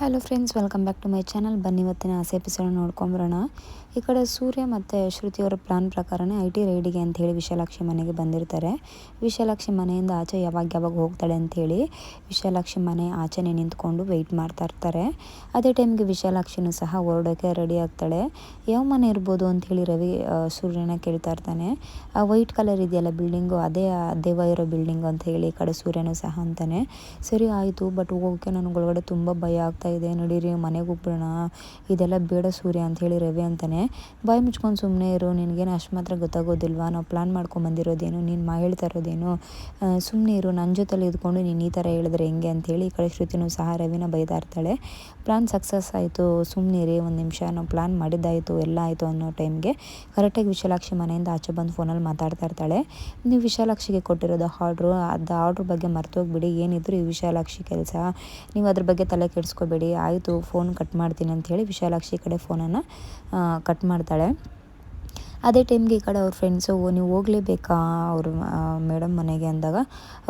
Hello friends welcome back to my channel ಬನ್ನಿ ಇವತ್ತಿನ ಆಸೆ ಎಪಿಸೋಡ್ ನೋಡ್ಕೊಂಬರೋಣ. ಈ ಕಡೆ ಸೂರ್ಯ ಮತ್ತು ಶ್ರುತಿಯವರ ಪ್ಲಾನ್ ಪ್ರಕಾರನೇ ಐ ಟಿ ರೈಡಿಗೆ ಅಂತ ಹೇಳಿ ವಿಶಾಲಾಕ್ಷಿ ಮನೆಗೆ ಬಂದಿರ್ತಾರೆ. ವಿಶಾಲಾಕ್ಷಿ ಮನೆಯಿಂದ ಆಚೆ ಯಾವಾಗ ಯಾವಾಗ ಹೋಗ್ತಾಳೆ ಅಂಥೇಳಿ ವಿಶಾಲಾಕ್ಷಿ ಮನೆ ಆಚೆನೇ ನಿಂತ್ಕೊಂಡು ವೆಯ್ಟ್ ಮಾಡ್ತಾ ಇರ್ತಾರೆ. ಅದೇ ಟೈಮ್ಗೆ ವಿಶಾಲಾಕ್ಷಿನೂ ಸಹ ಹೊರಡೋಕ್ಕೆ ರೆಡಿ ಆಗ್ತಾಳೆ. ಯಾವ ಮನೆ ಇರ್ಬೋದು ಅಂಥೇಳಿ ರವಿ ಸೂರ್ಯನ ಕೇಳ್ತಾ ಇರ್ತಾನೆ. ಆ ವೈಟ್ ಕಲರ್ ಇದೆಯಲ್ಲ ಬಿಲ್ಡಿಂಗು ಅದೇ ದೇವ ಇರೋ ಬಿಲ್ಡಿಂಗು ಅಂತ ಹೇಳಿ ಈ ಕಡೆ ಸೂರ್ಯನೂ ಸಹ ಅಂತಾನೆ. ಸರಿ, ಆಯಿತು ಬಟ್ ಹೋಗೋಕ್ಕೆ ನನಗೆ ಒಳಗಡೆ ತುಂಬ ಭಯ ಆಗ್ತಾ ಇದೆ ನಡೀರಿ, ಮನೆಗೆ ಹೋಗ್ಬಿಡೋಣ ಇದೆಲ್ಲ ಬೇಡ ಸೂರ್ಯ ಅಂತ ಹೇಳಿ ರವಿ ಅಂತಾನೆ. ಬಾಯಿ ಮುಚ್ಕೊಂಡು ಸುಮ್ಮನೆ ಇರು, ನಿನಗೇನು ಅಷ್ಟು ಮಾತ್ರ ಗೊತ್ತಾಗೋದಿಲ್ವಾ? ನಾವು ಪ್ಲ್ಯಾನ್ ಮಾಡ್ಕೊಂಡು ಬಂದಿರೋದೇನು? ನೀನು ಮಾ ಹೇಳ್ತಾ ಇರೋದೇನು? ಸುಮ್ಮನೆ ಇರು ನನ್ನ ಜೊತೆಲಿ ಇದ್ಕೊಂಡು ನೀನು ಈ ಥರ ಹೇಳಿದ್ರೆ ಹೆಂಗೆ ಅಂತೇಳಿ ಈ ಕಡೆ ಶ್ರುತಿನೂ ಸಹ ರವಿನ ಬೈತಾ ಇರ್ತಾಳೆ ಪ್ಲ್ಯಾನ್ ಸಕ್ಸಸ್ ಆಯಿತು ಸುಮ್ಮನೆ ರೀ ಒಂದು ನಿಮಿಷ ನಾವು ಪ್ಲ್ಯಾನ್ ಮಾಡಿದ್ದಾಯಿತು, ಎಲ್ಲ ಆಯಿತು ಅನ್ನೋ ಟೈಮ್ಗೆ ಕರೆಕ್ಟಾಗಿ ವಿಶಾಲಾಕ್ಷಿ ಮನೆಯಿಂದ ಆಚೆ ಬಂದು ಫೋನಲ್ಲಿ ಮಾತಾಡ್ತಾ ಇರ್ತಾಳೆ. ನೀವು ವಿಶಾಲಾಕ್ಷಿಗೆ ಕೊಟ್ಟಿರೋದು ಆರ್ಡ್ರು ಅದು ಆರ್ಡ್ರ್ ಬಗ್ಗೆ ಮರ್ತೋಗ್ಬಿಡಿ ಏನಿದ್ರು ಈ ವಿಶಾಲಾಕ್ಷಿ ಕೆಲಸ. ನೀವು ಅದ್ರ ಬಗ್ಗೆ ತಲೆ ಕೆಡಿಸ್ಕೋಬೇಡಿ. ಆಯಿತು ಫೋನ್ ಕಟ್ ಮಾಡ್ತೀನಿ ಅಂಥೇಳಿ ವಿಶಾಲಾಕ್ಷಿ ಕಡೆ ಫೋನನ್ನು ಕಟ್ ಮಾಡ್ತಾಳೆ. ಅದೇ ಟೈಮ್ಗೆ ಈ ಕಡೆ ಅವ್ರ ಫ್ರೆಂಡ್ಸು ನೀವು ಹೋಗಲೇಬೇಕಾ? ಅವರು ಮೇಡಮ್ ಮನೆಗೆ ಅಂದಾಗ,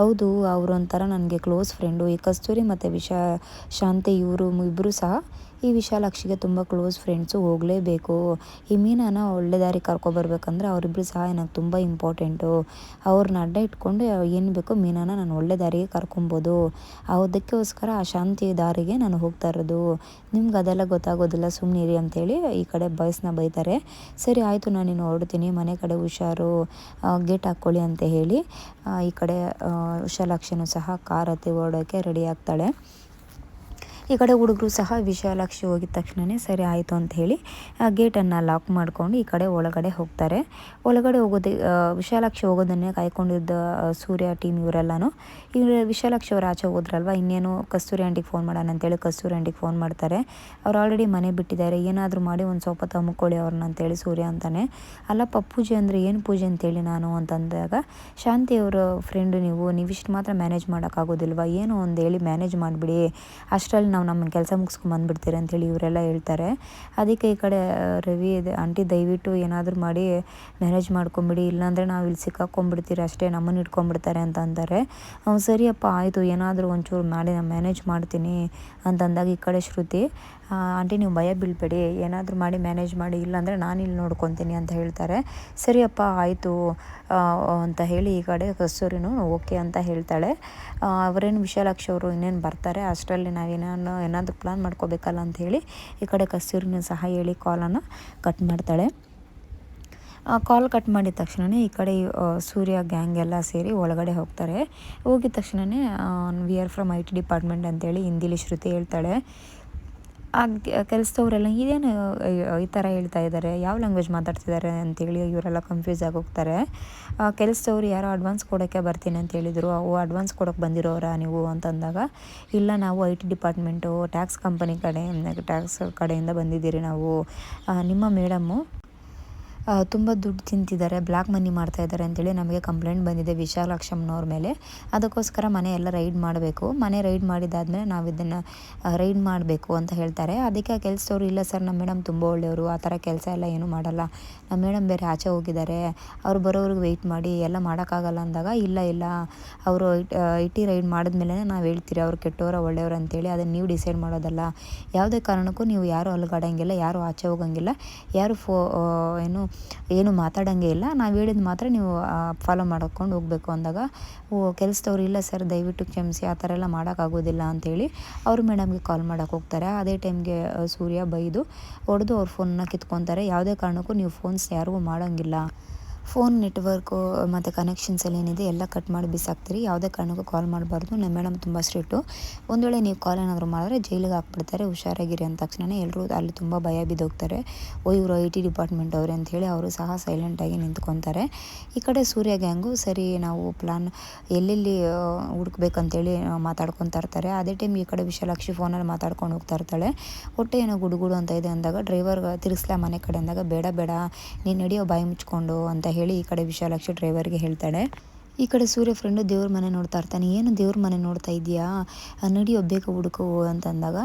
ಹೌದು, ಅವರು ಒಂಥರ ನನಗೆ ಕ್ಲೋಸ್ ಫ್ರೆಂಡು ಈ ಕಸ್ತೂರಿ ಮತ್ತು ವಿಶಾ, ಶಾಂತಿ ಇವರು ಇಬ್ಬರು ಸಹ ಈ ವಿಶಾಲಾಕ್ಷಿಗೆ ತುಂಬ ಕ್ಲೋಸ್ ಫ್ರೆಂಡ್ಸು ಹೋಗಲೇಬೇಕು. ಈ ಮೀನನ ಒಳ್ಳೆ ದಾರಿ ಕರ್ಕೊಬರ್ಬೇಕಂದ್ರೆ ಅವರಿಬ್ಬರು ಸಹ ನನಗೆ ತುಂಬ ಇಂಪಾರ್ಟೆಂಟು ಅವ್ರನ್ನ ಅಡ್ಡ ಇಟ್ಕೊಂಡು ಏನು ಬೇಕೋ ಮೀನಾನ ನಾನು ಒಳ್ಳೆ ದಾರಿಗೆ ಕರ್ಕೊಬೋದು. ಅದಕ್ಕೋಸ್ಕರ ಆ ಶಾಂತಿ ದಾರಿಗೆ ನಾನು ಹೋಗ್ತಾ ಇರೋದು. ನಿಮ್ಗೆ ಅದೆಲ್ಲ ಗೊತ್ತಾಗೋದಿಲ್ಲ ಸುಮ್ಮನಿರಿ ಅಂತೇಳಿ ಈ ಕಡೆ ಬಾಯ್ಸ್ನ ಬೈತಾರೆ. ಸರಿ, ಆಯಿತು, ನಾನು ನೀನು ಹೊರಡ್ತೀನಿ. ಮನೆ ಕಡೆ ಹುಷಾರು ಗೇಟ್ ಹಾಕ್ಕೊಳ್ಳಿ ಅಂತ ಹೇಳಿ ಈ ಕಡೆ ವಿಶಾಲಾಕ್ಷಿನೂ ಸಹ ಕಾರ್ ಹತ್ತಿ ಓಡೋಕ್ಕೆ ರೆಡಿ ಆಗ್ತಾಳೆ. ಈ ಕಡೆ ಹುಡುಗರು ಸಹ ವಿಶಾಲಾಕ್ಷಿ ಹೋಗಿದ ತಕ್ಷಣವೇ ಸರಿ ಆಯಿತು ಅಂತ ಹೇಳಿ ಗೇಟನ್ನು ಲಾಕ್ ಮಾಡಿಕೊಂಡು ಈ ಕಡೆ ಒಳಗಡೆ ಹೋಗ್ತಾರೆ. ಒಳಗಡೆ ಹೋಗೋದೇ ವಿಶಾಲಾಕ್ಷಿ ಹೋಗೋದನ್ನೇ ಕಾಯ್ಕೊಂಡಿದ್ದ ಸೂರ್ಯ ಟೀಮ್ ಇವರೆಲ್ಲನೂ. ಇವರು ವಿಶಾಲಾಕ್ಷಿ ಅವರು ಆಚೆ ಹೋದ್ರಲ್ವ, ಇನ್ನೇನು ಕಸ್ತೂರಿ ಆಂಟಿಗೆ ಫೋನ್ ಮಾಡೋಣ ಅಂತೇಳಿ ಕಸ್ತೂರಿ ಆಂಟಿಗೆ ಫೋನ್ ಮಾಡ್ತಾರೆ. ಅವ್ರು ಆಲ್ರೆಡಿ ಮನೆ ಬಿಟ್ಟಿದ್ದಾರೆ, ಏನಾದರೂ ಮಾಡಿ ಒಂದು ಸ್ವಲ್ಪ ತಮ್ಕೊಳ್ಳಿ ಅವ್ರನ್ನ ಅಂತೇಳಿ ಸೂರ್ಯ ಅಂತಾನೆ. ಅಲ್ಲಪ್ಪ, ಪೂಜೆ ಅಂದರೆ ಏನು ಪೂಜೆ ಅಂತೇಳಿ ನಾನು ಅಂತಂದಾಗ, ಶಾಂತಿ ಅವರ ಫ್ರೆಂಡ್ ನೀವು ನೀವಿಷ್ಟು ಮಾತ್ರ ಮ್ಯಾನೇಜ್ ಮಾಡೋಕ್ಕಾಗೋದಿಲ್ವ ಏನು ಒಂದು ಹೇಳಿ ಮ್ಯಾನೇಜ್ ಮಾಡಿಬಿಡಿ. ಅಷ್ಟರಲ್ಲಿ ನಾವು ನಮ್ಮ ಕೆಲಸ ಮುಗಿಸ್ಕೊಂಡು ಬಂದುಬಿಡ್ತೀರಿ ಅಂಥೇಳಿ ಇವರೆಲ್ಲ ಹೇಳ್ತಾರೆ. ಅದಕ್ಕೆ ಈ ಕಡೆ ರವಿ ಇದೆ. ಆಂಟಿ, ದಯವಿಟ್ಟು ಏನಾದರೂ ಮಾಡಿ ಮ್ಯಾನೇಜ್ ಮಾಡ್ಕೊಂಬಿಡಿ. ಇಲ್ಲಾಂದರೆ ನಾವು ಇಲ್ಲಿ ಸಿಕ್ಕಾಕೊಂಡ್ಬಿಡ್ತೀರಿ ಅಷ್ಟೇ. ನಮ್ಮನ್ನು ಇಟ್ಕೊಂಡ್ಬಿಡ್ತಾರೆ ಅಂತ ಅಂತಾರೆ. ಅವ್ನು ಸರಿಯಪ್ಪ, ಆಯಿತು. ಏನಾದರೂ ಒಂಚೂರು ಮಾಡಿ, ನಾನು ಮ್ಯಾನೇಜ್ ಮಾಡ್ತೀನಿ ಅಂತಂದಾಗ ಈ ಕಡೆ ಶ್ರುತಿ ಆಂಟಿ ನೀವು ಭಯ ಬೀಳಬೇಡಿ, ಏನಾದರೂ ಮಾಡಿ ಮ್ಯಾನೇಜ್ ಮಾಡಿ, ಇಲ್ಲಾಂದರೆ ನಾನು ಇಲ್ಲಿ ನೋಡ್ಕೊತೀನಿ ಅಂತ ಹೇಳ್ತಾರೆ. ಸರಿಯಪ್ಪ ಆಯಿತು ಅಂತ ಹೇಳಿ ಈ ಕಡೆ ಕಸ್ತೂರಿನೂ ಓಕೆ ಅಂತ ಹೇಳ್ತಾಳೆ. ಅವರೇನು ವಿಶಾಲಾಕ್ಷಿ ಅವರು ಇನ್ನೇನು ಬರ್ತಾರೆ, ಅಷ್ಟರಲ್ಲಿ ನಾವೇನೋ ಏನಾದರೂ ಪ್ಲಾನ್ ಮಾಡ್ಕೋಬೇಕಲ್ಲ ಅಂತ ಹೇಳಿ ಈ ಕಡೆ ಕಸ್ತೂರಿನೂ ಸಹ ಹೇಳಿ ಕಾಲನ್ನು ಕಟ್ ಮಾಡ್ತಾಳೆ. ಕಾಲ್ ಕಟ್ ಮಾಡಿದ ತಕ್ಷಣವೇ ಈ ಕಡೆ ಸೂರ್ಯ ಗ್ಯಾಂಗ್ ಎಲ್ಲ ಸೇರಿ ಒಳಗಡೆ ಹೋಗ್ತಾರೆ. ಹೋಗಿದ ತಕ್ಷಣವೇ we are from I T department ಅಂತೇಳಿ ಹಿಂದಿಲಿ ಶ್ರುತಿ ಹೇಳ್ತಾಳೆ. ಆ ಕೆಲಸದವರೆಲ್ಲ ಇದೇನು, ಈ ಥರ ಹೇಳ್ತಾ ಇದ್ದಾರೆ, ಯಾವ ಲ್ಯಾಂಗ್ವೇಜ್ ಮಾತಾಡ್ತಿದ್ದಾರೆ ಅಂತೇಳಿ ಇವರೆಲ್ಲ ಕನ್ಫ್ಯೂಸ್ ಆಗಿ ಹೋಗ್ತಾರೆ. ಕೆಲಸದವ್ರು ಯಾರೋ ಅಡ್ವಾನ್ಸ್ ಕೊಡೋಕ್ಕೆ ಬರ್ತೀನಿ ಅಂತ ಹೇಳಿದರು. ಅವು ಅಡ್ವಾನ್ಸ್ ಕೊಡೋಕ್ಕೆ ಬಂದಿರೋರಾ ನೀವು ಅಂತಂದಾಗ ಇಲ್ಲ ನಾವು I T department tax company ಕಡೆ ಟ್ಯಾಕ್ಸ್ ಕಡೆಯಿಂದ ಬಂದಿದ್ದೀರಿ ನಾವು. ನಿಮ್ಮ ಮೇಡಮ್ಮು ತುಂಬ ದುಡ್ಡು ತಿಂತಿದ್ದಾರೆ ಬ್ಲ್ಯಾಕ್ ಮನಿ ಮಾಡ್ತಾ ಇದ್ದಾರೆ ಅಂತೇಳಿ ನಮಗೆ ಕಂಪ್ಲೇಂಟ್ ಬಂದಿದೆ ವಿಶಾಲಾಕ್ಷಮ್ಮನವ್ರ ಮೇಲೆ. ಅದಕ್ಕೋಸ್ಕರ ಮನೆ ಎಲ್ಲ ರೈಡ್ ಮಾಡಬೇಕು. ಮನೆ ರೈಡ್ ಮಾಡಿದಾದ್ಮೇಲೆ ನಾವು ಇದನ್ನು ರೈಡ್ ಮಾಡಬೇಕು ಅಂತ ಹೇಳ್ತಾರೆ. ಅದಕ್ಕೆ ಆ ಕೆಲಸದವ್ರು, ಇಲ್ಲ ಸರ್ ನಮ್ಮ ಮೇಡಮ್ ತುಂಬ ಒಳ್ಳೆಯವರು, ಆ ಥರ ಕೆಲಸ ಎಲ್ಲ ಏನೂ ಮಾಡಲ್ಲ. ನಮ್ಮ ಮೇಡಮ್ ಬೇರೆ ಆಚೆ ಹೋಗಿದ್ದಾರೆ. ಅವ್ರು ಬರೋವ್ರಿಗೆ ವೆಯ್ಟ್ ಮಾಡಿ, ಎಲ್ಲ ಮಾಡೋಕ್ಕಾಗಲ್ಲ ಅಂದಾಗ, ಇಲ್ಲ ಇಲ್ಲ, ಅವರು ಐ ಟಿ ರೈಡ್ ಮಾಡಿದ್ಮೇಲೆ ನಾವು ಹೇಳ್ತೀರಿ, ಅವ್ರು ಕೆಟ್ಟವರ ಒಳ್ಳೆಯವರು ಅಂತೇಳಿ ಅದನ್ನು ನೀವು ಡಿಸೈಡ್ ಮಾಡೋದಲ್ಲ. ಯಾವುದೇ ಕಾರಣಕ್ಕೂ ನೀವು ಯಾರು ಅಲುಗಾಡಂಗಿಲ್ಲ, ಯಾರು ಆಚೆ ಹೋಗಂಗಿಲ್ಲ, ಯಾರು ಫೋ ಏನು ಏನು ಮಾತಾಡೋಂಗೆ ಇಲ್ಲ. ನಾವು ಹೇಳಿದ ಮಾತ್ರ ನೀವು ಫಾಲೋ ಮಾಡ್ಕೊಂಡು ಹೋಗಬೇಕು ಅಂದಾಗ, ಓ, ಕೆಲಸದವ್ರು ಇಲ್ಲ ಸರ್, ದಯವಿಟ್ಟು ಕ್ಷಮಿಸಿ, ಆ ಥರ ಎಲ್ಲ ಮಾಡೋಕ್ಕಾಗೋದಿಲ್ಲ ಅಂಥೇಳಿ ಅವರು ಮೇಡಮ್ಗೆ ಕಾಲ್ ಮಾಡೋಕೆ ಹೋಗ್ತಾರೆ. ಅದೇ ಟೈಮ್ಗೆ ಸೂರ್ಯ ಬೈದು ಹೊಡೆದು ಅವ್ರ ಫೋನನ್ನ ಕಿತ್ಕೊತಾರೆ. ಯಾವುದೇ ಕಾರಣಕ್ಕೂ ನೀವು ಫೋನ್ಸ್ ಯಾರಿಗೂ ಮಾಡೋಂಗಿಲ್ಲ. ಫೋನ್ ನೆಟ್ವರ್ಕು, ಮತ್ತು ಕನೆಕ್ಷನ್ಸ್ ಎಲ್ಲ ಏನಿದೆ ಎಲ್ಲ ಕಟ್ ಮಾಡಿ ಬಿಸಾಕ್ತೀರಿ. ಯಾವುದೇ ಕಾರಣಕ್ಕೂ ಕಾಲ್ ಮಾಡಬಾರ್ದು. ನಮ್ಮ ಮೇಡಮ್ ತುಂಬ ಸ್ಟ್ರಿಕ್ಟು ಒಂದು ವೇಳೆ ನೀವು ಕಾಲ್ ಏನಾದರೂ ಮಾಡಿದ್ರೆ ಜೈಲಿಗೆ ಹಾಕ್ಬಿಡ್ತಾರೆ. ಹುಷಾರಾಗಿರಿ ಅಂದ ತಕ್ಷಣ ಎಲ್ಲರೂ ಅಲ್ಲಿ ತುಂಬ ಭಯ ಬಿದ್ದೋಗ್ತಾರೆ. ಓ, ಇವರು ಐ ಟಿ ಡಿಪಾರ್ಟ್ಮೆಂಟ್ ಅವರೇ ಅಂಥೇಳಿ ಅವರು ಸಹ ಸೈಲೆಂಟಾಗಿ ನಿಂತ್ಕೊತಾರೆ. ಈ ಕಡೆ ಸೂರ್ಯ ಗ್ಯಾಂಗು ಸರಿ ನಾವು ಪ್ಲಾನ್ ಎಲ್ಲೆಲ್ಲಿ ಹುಡುಕ್ಬೇಕಂತೇಳಿ ಮಾತಾಡ್ಕೊತಾ ಇರ್ತಾರೆ. ಅದೇ ಟೈಮ್ ಈ ಕಡೆ ವಿಶಾಲಾಕ್ಷಿ ಫೋನಲ್ಲಿ ಮಾತಾಡ್ಕೊಂಡು ಹೋಗ್ತಾ ಇರ್ತಾಳೆ. ಹೊಟ್ಟೆ ಏನೋ ಗುಡುಗುಡು ಅಂತ ಇದೆ ಅಂದಾಗ ಡ್ರೈವರ್ ತಿರ್ಸ್ಲಾ ಮನೆ ಕಡೆ ಅಂದಾಗ, ಬೇಡ ಬೇಡ, ನೀನು ನಡೆಯೋ ಬಾಯಿ ಮುಚ್ಕೊಂಡು ಅಂತ ಹೇಳಿ ಈ ಕಡೆ ವಿಶಾಲಾಕ್ಷಿ ಡ್ರೈವರ್ಗೆ ಹೇಳ್ತಾಳೆ. ಈ ಕಡೆ ಸೂರ್ಯ ಫ್ರೆಂಡು ದೇವ್ರ ಮನೆ ನೋಡ್ತಾ ಇರ್ತಾನೆ. ಏನು ದೇವ್ರ ಮನೆ ನೋಡ್ತಾ ಇದೆಯಾ ನಡಿ ಬೇಗ ಹುಡುಕೋ ಅಂತಂದಾಗ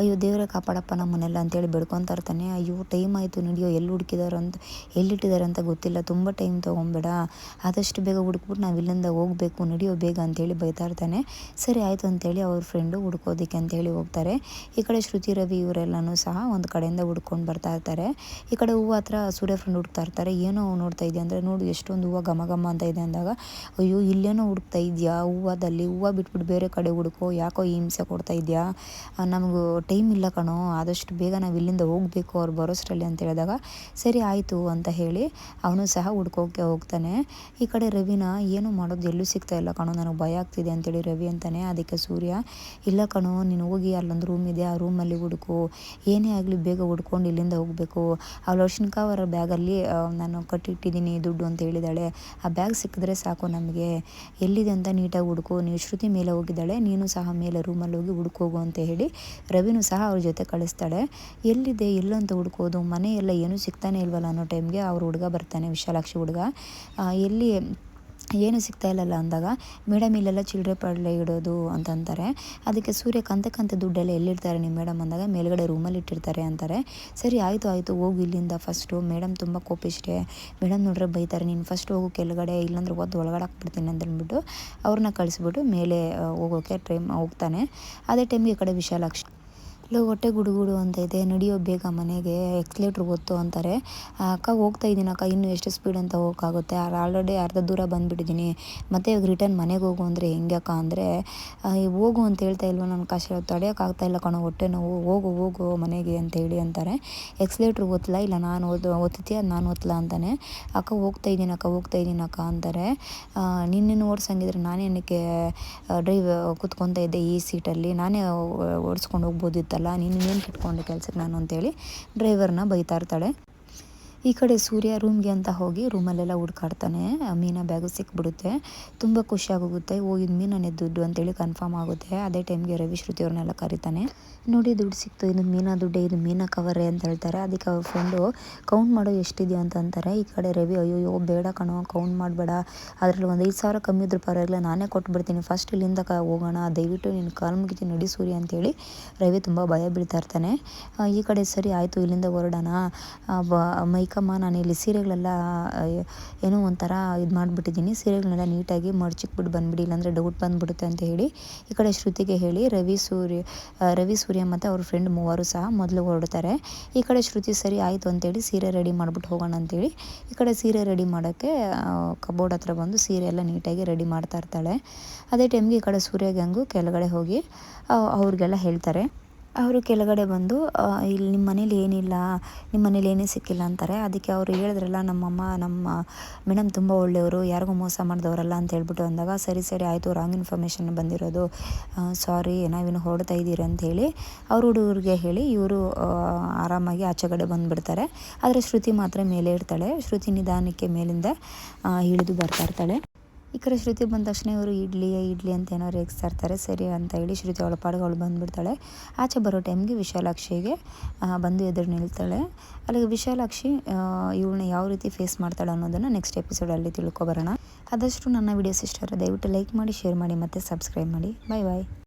ಅಯ್ಯೋ ದೇವರೇ ಕಾಪಾಡಪ್ಪ ನಮ್ಮನ್ನೆಲ್ಲ ಅಂತೇಳಿ ಬೆಳ್ಕೊತಾ ಇರ್ತಾನೆ. ಅಯ್ಯೋ ಟೈಮ್ ಆಯಿತು ನಡಿಯೋ, ಎಲ್ಲಿ ಹುಡುಕಿದಾರೋ ಅಂತ ಎಲ್ಲಿಟ್ಟಿದ್ದಾರೆ ಅಂತ ಗೊತ್ತಿಲ್ಲ. ತುಂಬ ಟೈಮ್ ತೊಗೊಂಬೇಡ. ಆದಷ್ಟು ಬೇಗ ಹುಡುಕ್ಬಿಟ್ಟು ನಾವು ಇಲ್ಲಿಂದ ಹೋಗಬೇಕು, ನಡಿಯೋ ಬೇಗ ಅಂತೇಳಿ ಬೈತಾ ಇರ್ತಾನೆ. ಸರಿ ಆಯಿತು ಅಂತೇಳಿ ಅವ್ರ ಫ್ರೆಂಡು ಹುಡ್ಕೋದಿಕ್ಕೆ ಅಂತೇಳಿ ಹೋಗ್ತಾರೆ. ಈ ಕಡೆ ಶ್ರುತಿ, ರವಿ ಇವರೆಲ್ಲನೂ ಸಹ ಒಂದು ಕಡೆಯಿಂದ ಹುಡ್ಕೊಂಡು ಬರ್ತಾ ಇರ್ತಾರೆ. ಈ ಕಡೆ ಹೂವು ಹತ್ರ ಸೂರ್ಯ ಫ್ರೆಂಡ್ ಹುಡುಕ್ತಾ ಇರ್ತಾರೆ. ಏನೋ ನೋಡ್ತಾ ಇದೆ ಅಂದರೆ ನೋಡು, ಎಷ್ಟೊಂದು ಹೂವು ಘಮ ಘಮ ಅಂತ ಇದೆ ಅಂದಾಗ ಅಯ್ಯೋ, ಇಲ್ಲೇನೋ ಹುಡುಕ್ತಾ ಇದೆಯಾ? ಹೂವದಲ್ಲಿ ಹೂವು ಬಿಟ್ಬಿಟ್ಟು ಬೇರೆ ಕಡೆ ಹುಡುಕೋ, ಯಾಕೋ ಈ ಹಿಂಸೆ ಕೊಡ್ತಾ ಇದೆಯಾ? ನಮಗೂ ಟೈಮ್ ಇಲ್ಲ ಕಣೋ, ಆದಷ್ಟು ಬೇಗ ನಾವು ಇಲ್ಲಿಂದ ಹೋಗಬೇಕು ಅವ್ರು ಬರೋಷ್ಟರಲ್ಲಿ ಅಂತ ಹೇಳಿದಾಗ, ಸರಿ ಆಯಿತು ಅಂತ ಹೇಳಿ ಅವನು ಸಹ ಹುಡ್ಕೋಕ್ಕೆ ಹೋಗ್ತಾನೆ. ಈ ಕಡೆ ರವಿನ ಏನು ಮಾಡೋದು ಎಲ್ಲೂ ಸಿಗ್ತಾ ಇಲ್ಲ ಕಣೋ, ನನಗೆ ಭಯ ಆಗ್ತಿದೆ ಅಂತೇಳಿ ರವಿ ಅಂತಾನೆ. ಅದಕ್ಕೆ ಸೂರ್ಯ, ಇಲ್ಲ ಕಣೋ, ನೀನು ಹೋಗಿ ಅಲ್ಲೊಂದು ರೂಮ್ ಇದೆ, ಆ ರೂಮಲ್ಲಿ ಹುಡುಕು. ಏನೇ ಆಗಲಿ ಬೇಗ ಹುಡ್ಕೊಂಡು ಇಲ್ಲಿಂದ ಹೋಗಬೇಕು. ಅವಳು ಲೋಷನ್ಕ ಅವರ ಬ್ಯಾಗಲ್ಲಿ ನಾನು ಕಟ್ಟಿಟ್ಟಿದ್ದೀನಿ ದುಡ್ಡು ಅಂತ ಹೇಳಿದಾಳೆ. ಆ ಬ್ಯಾಗ್ ಸಿಕ್ಕಿದ್ರೆ ಸಾಕು ನಮಗೆ. ಎಲ್ಲಿದೆ ಅಂತ ನೀಟಾಗಿ ಹುಡುಕು, ನೀವು ಶ್ರುತಿ ಮೇಲೆ ಹೋಗಿದ್ದಾಳೆ, ನೀನು ಸಹ ಮೇಲೆ ರೂಮಲ್ಲಿ ಹೋಗಿ ಹುಡುಕೋಗು ಅಂತ ಹೇಳಿ ರವಿನೂ ಸಹ ಅವ್ರ ಜೊತೆ ಕಳಿಸ್ತಾಳೆ. ಎಲ್ಲಿದೆ, ಎಲ್ಲಂತ ಹುಡುಕೋದು ಮನೆ ಏನೂ ಸಿಗ್ತಾನೆ ಇಲ್ವಲ್ಲ ಅನ್ನೋ ಟೈಮ್ಗೆ ಅವ್ರ ಹುಡುಗ ಬರ್ತಾನೆ, ವಿಶಾಲಾಕ್ಷಿ ಹುಡುಗ. ಎಲ್ಲಿ ಏನು ಸಿಗ್ತಾ ಇಲ್ಲಲ್ಲ ಅಂದಾಗ, ಮೇಡಮ್, ಇಲ್ಲೆಲ್ಲ ಚಿಲ್ಲರೆ ಪಡಲೆ ಇಡೋದು ಅಂತಂತಾರೆ ಅದಕ್ಕೆ ಸೂರ್ಯ ಕಂತೆ ದುಡ್ಡೆಲ್ಲ ಎಲ್ಲಿಡ್ತಾರೆ ನಿಮ್ಮ ಮೇಡಮ್ ಅಂದಾಗ, ಮೇಲ್ಗಡೆ ರೂಮಲ್ಲಿ ಇಟ್ಟಿರ್ತಾರೆ ಅಂತಾರೆ. ಸರಿ, ಆಯಿತು ಆಯಿತು, ಹೋಗು ಇಲ್ಲಿಂದ ಫಸ್ಟು ಮೇಡಮ್ ತುಂಬ ಕೋಪಿಸ್ಟೇ ಮೇಡಮ್, ನೋಡ್ರೆ, ಬೈತಾರೆ, ನೀನು ಫಸ್ಟ್ ಹೋಗು ಕೆಳಗಡೆ, ಇಲ್ಲಾಂದ್ರೆ ಒದ್ದು ಒಳಗಡೆ ಹಾಕ್ಬಿಡ್ತೀನಿ ಅಂತ ಅಂದ್ಬಿಟ್ಟು ಅವ್ರನ್ನ ಕಳಿಸ್ಬಿಟ್ಟು ಮೇಲೆ ಹೋಗೋಕ್ಕೆ ಟ್ರೈಮ್ ಹೋಗ್ತಾನೆ. ಅದೇ ಟೈಮ್ಗೆ ಈ ಕಡೆ ವಿಶಾಲಾಕ್ಷಿ ಲೋ, ಹೊಟ್ಟೆ ಗುಡುಗುಡು ಅಂತ ಇದೆ. ನಡಿಯೋ ಬೇಗ ಮನೆಗೆ. ಎಕ್ಸ್ಲೇಟ್ರ್ ಗೊತ್ತು ಅಂತಾರೆ. ಅಕ್ಕ ಹೋಗ್ತಾ ಇದ್ದೀನಿ ಅಕ್ಕ. ಇನ್ನೂ ಎಷ್ಟು ಸ್ಪೀಡ್ ಅಂತ ಹೋಗೋಕ್ಕಾಗುತ್ತೆ. ಆಲ್ರೆಡಿ ಅರ್ಧ ದೂರ ಬಂದುಬಿಟ್ಟಿದ್ದೀನಿ. ಮತ್ತೆ ಇವಾಗ ರಿಟರ್ನ್ ಮನೆಗೆ ಹೋಗು ಅಂದರೆ ಹೆಂಗೆ ಅಕ್ಕ ಅಂದರೆ ಹೋಗು ಅಂತ ಹೇಳ್ತಾ ಇಲ್ವ ನನ್ನ ಕಷ್ಟ? ತಡೆಯೋಕ್ಕಾಗ್ತಾ ಇಲ್ಲ ಕಣೋ ಹೊಟ್ಟೆ ನೋವು. ಹೋಗು ಹೋಗು ಮನೆಗೆ ಅಂತ ಹೇಳಿ ಅಂತಾರೆ. ಎಕ್ಸ್ಲೇಟ್ರ್ ಗೊತ್ತಿಲ್ಲ. ಇಲ್ಲ, ನಾನು ಓದ್ ಓದ್ತೀಯ ನಾನು ಓದ್ಲಾ ಅಂತಾನೆ. ಅಕ್ಕ ಹೋಗ್ತಾ ಇದ್ದೀನಿ ಅಕ್ಕ, ಹೋಗ್ತಾ ಇದ್ದೀನಿ ಅಕ್ಕ ಅಂತಾರೆ. ನಿನ್ನೇನು ಓಡಿಸಂಗಿದ್ರೆ ನಾನೇನಕ್ಕೆ ಡ್ರೈವ್ ಕೂತ್ಕೊತಾ ಇದ್ದೆ ಈ ಸೀಟಲ್ಲಿ ನಾನೇ ಓಡಿಸ್ಕೊಂಡು ಹೋಗ್ಬೋದಿತ್ತಲ್ಲ ನೀನು ಏನು ಕಿಟ್ಕೊಂಡೆ ಕೆಲ್ಸಕ್ಕೆ ನಾನು ಅಂತೇಳಿ ಡ್ರೈವರ್ನ ಬೈತಾ ಇರ್ತಾಳೆ. ಈ ಕಡೆ ಸೂರ್ಯ ರೂಮ್ಗೆ ಅಂತ ಹೋಗಿ ರೂಮಲ್ಲೆಲ್ಲ ಹುಡ್ಕಾಡ್ತಾನೆ. ಮೀನ ಬ್ಯಾಗು ಸಿಕ್ಬಿಡುತ್ತೆ. ತುಂಬ ಖುಷಿಯಾಗೋಗುತ್ತೆ. ಇದು ಮೀನನೇ ದುಡ್ಡು ಅಂತೇಳಿ ಕನ್ಫರ್ಮ್ ಆಗುತ್ತೆ. ಅದೇ ಟೈಮ್ಗೆ ರವಿ ಶ್ರುತಿ ಅವ್ರನ್ನೆಲ್ಲ ಕರೀತಾನೆ. ನೋಡಿ ದುಡ್ಡು ಸಿಕ್ತು. ಇದು ಮೀನ ದುಡ್ಡೇ, ಇದು ಮೀನ ಕವರೇ ಅಂತ ಹೇಳ್ತಾರೆ. ಅದಕ್ಕೆ ಅವ್ರ ಫ್ರೆಂಡು ಕೌಂಟ್ ಮಾಡೋ ಎಷ್ಟಿದೆಯಾ? ಅಂತ ಅಂತಾರೆ. ಈ ಕಡೆ ರವಿ ಅಯ್ಯೋ ಬೇಡ ಕಣೋ ಕೌಂಟ್ ಮಾಡಬೇಡ. ಅದರಲ್ಲಿ ಒಂದು ಐದು ಸಾವಿರ ಕಮ್ಮಿ ಇದ್ರೂ ಪರವಾಗಿಲ್ಲ. ನಾನೇ ಕೊಟ್ಬಿಡ್ತೀನಿ. ಫಸ್ಟ್ ಇಲ್ಲಿಂದ ಕ, ಹೋಗೋಣ. ದಯವಿಟ್ಟು ನೀನು ಕಾಲು ಮುಗಿತೀನಿ. ನಡಿ ಸೂರಿ ಅಂತೇಳಿ ರವಿ ತುಂಬ ಭಯ ಬೀಳ್ತಾ ಇರ್ತಾನೆ. ಈ ಕಡೆ ಸರಿ, ಆಯಿತು. ಇಲ್ಲಿಂದ ಹೊರಡೋಣ. ಬ ಮೈಕಮ್ಮ ನಾನು ಇಲ್ಲಿ ಸೀರೆಗಳೆಲ್ಲ ಏನೋ ಒಂಥರ ಇದು ಮಾಡಿಬಿಟ್ಟಿದ್ದೀನಿ. ಸೀರೆಗಳನ್ನೆಲ್ಲ ನೀಟಾಗಿ ಮಡ್ಚಿಕ್ಬಿಟ್ಟು ಬಂದುಬಿಡಿ, ಇಲ್ಲಾಂದರೆ ಡೌಟ್ ಬಂದುಬಿಡುತ್ತೆ ಅಂತ ಹೇಳಿ ಈ ಕಡೆ ಶ್ರುತಿಗೆ ಹೇಳಿ, ರವಿ ಸೂರ್ಯ ರವಿ ಸೂರ್ಯ ಮತ್ತು ಅವ್ರ ಫ್ರೆಂಡ್ ಮೂವರು ಸಹ ಮೊದಲು ಹೊರಡ್ತಾರೆ. ಈ ಕಡೆ ಶ್ರುತಿ ಸರಿ ಆಯಿತು ಅಂತೇಳಿ ಸೀರೆ ರೆಡಿ ಮಾಡ್ಬಿಟ್ಟು ಹೋಗೋಣ ಅಂತೇಳಿ ಈ ಕಡೆ ಸೀರೆ ರೆಡಿ ಮಾಡೋಕ್ಕೆ ಕಬೋರ್ಡ್ ಹತ್ರ ಬಂದು ಸೀರೆ ಎಲ್ಲ ನೀಟಾಗಿ ರೆಡಿ ಮಾಡ್ತಾ ಇರ್ತಾಳೆ. ಅದೇ ಟೈಮ್ಗೆ ಈ ಕಡೆ ಸೂರ್ಯ ಗ್ಯಾಂಗು ಕೆಳಗಡೆ ಹೋಗಿ ಅವ್ರಿಗೆಲ್ಲ ಹೇಳ್ತಾರೆ. ಅವರು ಕೆಳಗಡೆ ಬಂದು ಇಲ್ಲಿ ನಿಮ್ಮ ಮನೇಲಿ ಏನಿಲ್ಲ ನಿಮ್ಮ ಮನೇಲಿ ಏನೇ ಸಿಕ್ಕಿಲ್ಲ ಅಂತಾರೆ. ಅದಕ್ಕೆ ಅವರು ಹೇಳಿದ್ರಲ್ಲ, ನಮ್ಮಮ್ಮ, ನಮ್ಮ ಮೇಡಮ್ ತುಂಬ ಒಳ್ಳೆಯವರು, ಯಾರಿಗೂ ಮೋಸ ಮಾಡಿದವರಲ್ಲ ಅಂತ ಹೇಳ್ಬಿಟ್ಟು ಅಂದಾಗ, ಸರಿ ಸರಿ, ಆಯಿತು ರಾಂಗ್ ಇನ್ಫಾರ್ಮೇಷನ್ ಬಂದಿರೋದು. ಸಾರಿ ನಾವಿನ್ನು ಹೊರಡ್ತಾ ಇದ್ದೀರಿ ಅಂತ ಹೇಳಿ, ಅವ್ರ ಹುಡುಗರಿಗೆ ಹೇಳಿ, ಇವರು ಆರಾಮಾಗಿ ಆಚೆ ಕಡೆ ಬಂದುಬಿಡ್ತಾರೆ. ಆದರೆ ಶ್ರುತಿ ಮಾತ್ರ ಮೇಲೆ ಇರ್ತಾಳೆ. ಶ್ರುತಿ ನಿಧಾನಕ್ಕೆ ಮೇಲಿಂದ ಇಳಿದು ಬರ್ತಾ ಇರ್ತಾಳೆ. ಈ ಕಡೆ ಶ್ರುತಿ ಬಂದ ತಕ್ಷಣ ಇವರು ಇಡ್ಲಿ ಇಡ್ಲಿ ಅಂತ ಏನೋ ರೇಗಿಸ್ತಾ ಸರಿ ಅಂತ ಹೇಳಿ ಶ್ರುತಿ ಅವಳ ಪಾಡಿಗೆ ಅವಳು ಬಂದುಬಿಡ್ತಾಳೆ. ಆಚೆ ಬರೋ ಟೈಮ್ಗೆ ವಿಶಾಲಾಕ್ಷಿಗೆ ಬಂದು ಎದುರು ನಿಲ್ತಾಳೆ. ಅಲ್ಲಿಗೆ ವಿಶಾಲಾಕ್ಷಿ ಇವಳನ್ನ ಯಾವ ರೀತಿ ಫೇಸ್ ಮಾಡ್ತಾಳೆ ಅನ್ನೋದನ್ನು ನೆಕ್ಸ್ಟ್ ಎಪಿಸೋಡಲ್ಲಿ ತಿಳ್ಕೊಬರೋಣ ಆದಷ್ಟು ನನ್ನ ವಿಡಿಯೋಸ್ ಇಷ್ಟ ದಯವಿಟ್ಟು ಲೈಕ್ ಮಾಡಿ ಶೇರ್ ಮಾಡಿ ಮತ್ತು ಸಬ್ಸ್ಕ್ರೈಬ್ ಮಾಡಿ. ಬಾಯ್ ಬಾಯ್